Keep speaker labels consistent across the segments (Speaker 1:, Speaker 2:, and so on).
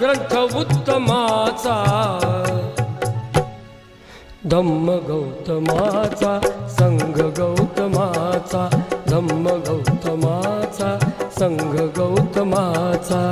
Speaker 1: ग्रंथ उत्तमाचा धम्म गौतमाचा संघ गौतमाचा
Speaker 2: धम्म गौतमाचा संघ गौतमाचा.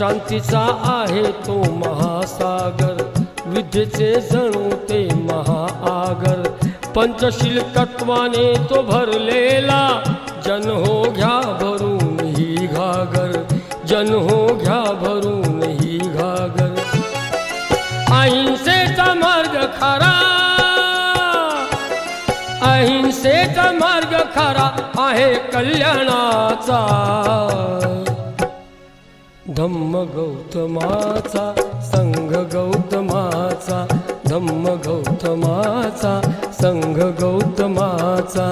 Speaker 1: शांतीचा आहे तो महासागर. विद्येचे जणू ते महाआगर. पंचशील तत्वाने तो भरलेला. जन हो घ्या भरून ही घागर. जन हो घ्या भरून ही घागर. अहिंसेचा मार्ग खरा. अहिंसेचा मार्ग खरा आहे कल्याणाचा. धम्म गौतमाचा संघ गौतमाचा धम्म गौतमाचा संघ गौतमाचा.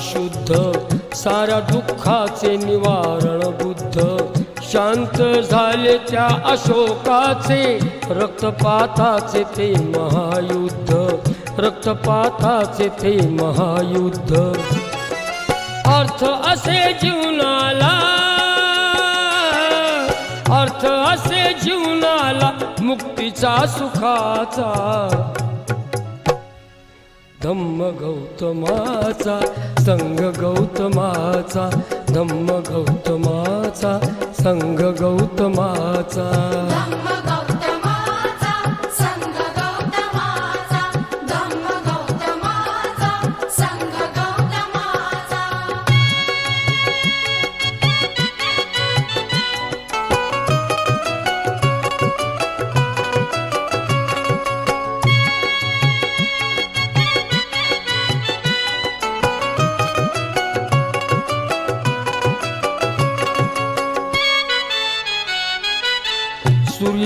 Speaker 1: शुद्ध साऱ्या दुःखाचे निवारण बुद्ध. शांत झाले त्या अशोकाचे रक्तपाताचे ते महायुद्ध. रक्तपाताचे ते महायुद्ध. अर्थ असे जीवनाला अर्थ असे जीवनाला मुक्तीचा सुखाचा. धम्म गौतमाचा संघ गौतमाचा धम्म गौतमाचा संघ गौतमाचा.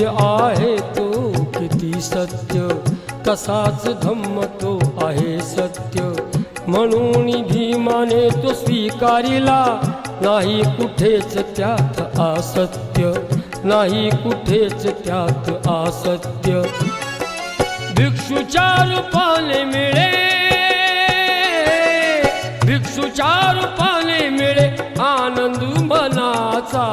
Speaker 1: आहे तो किती सत्य? तसाच धम्म तो आहे सत्य? म्हणून भीमाने तो स्वीकारिला. नाही कुठेच त्यात असत्य. नाही कुठेच त्यात असत्य. भिक्षुच्या रूपाने मिळे. भिक्षुच्या रूपाने मिळे आनंद मनाचा.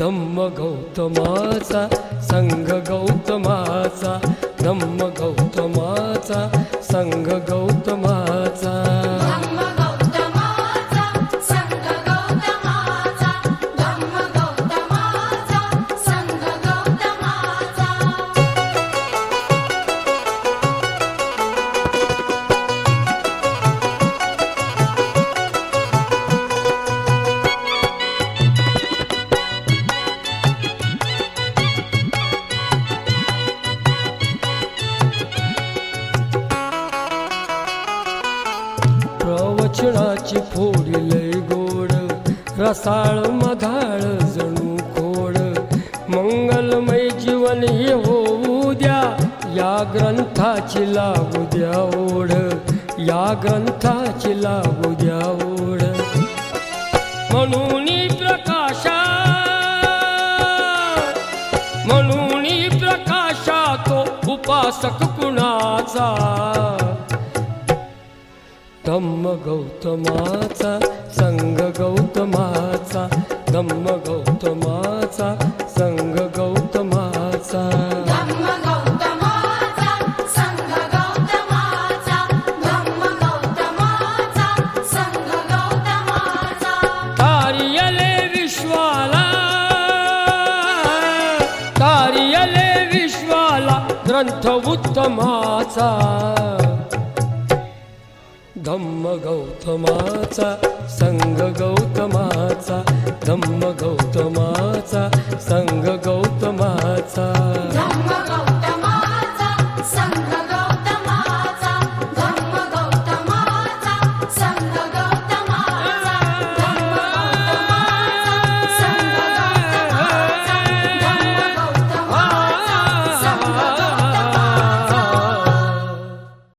Speaker 1: धम्म गौतमाचा संघ गौतमाचा धम्म गौतमाचा संघ गौतमाचा. रसाची फोडी लय गोड रसाळ मधाळ जणू खोड. मंगलमय जीवन हे होऊ द्या या ग्रंथाची लागू द्या ओढ. या ग्रंथाची लागू द्या ओढ. म्हणून प्रकाशा म्हणून प्रकाशा तो उपासक कुणाचा?
Speaker 2: धम्म गौतमाचा संघ गौतमाचा धम्म गौतमाचा संघ गौतमाचा.
Speaker 1: तारियले विश्वाला तारियले ग्रंथ उत्तमाचा. धम्म गौतमाचा संग गौतमाचा धम्म गौतमाचा संग गौतमाचा.
Speaker 2: धम्म गौतमाचा.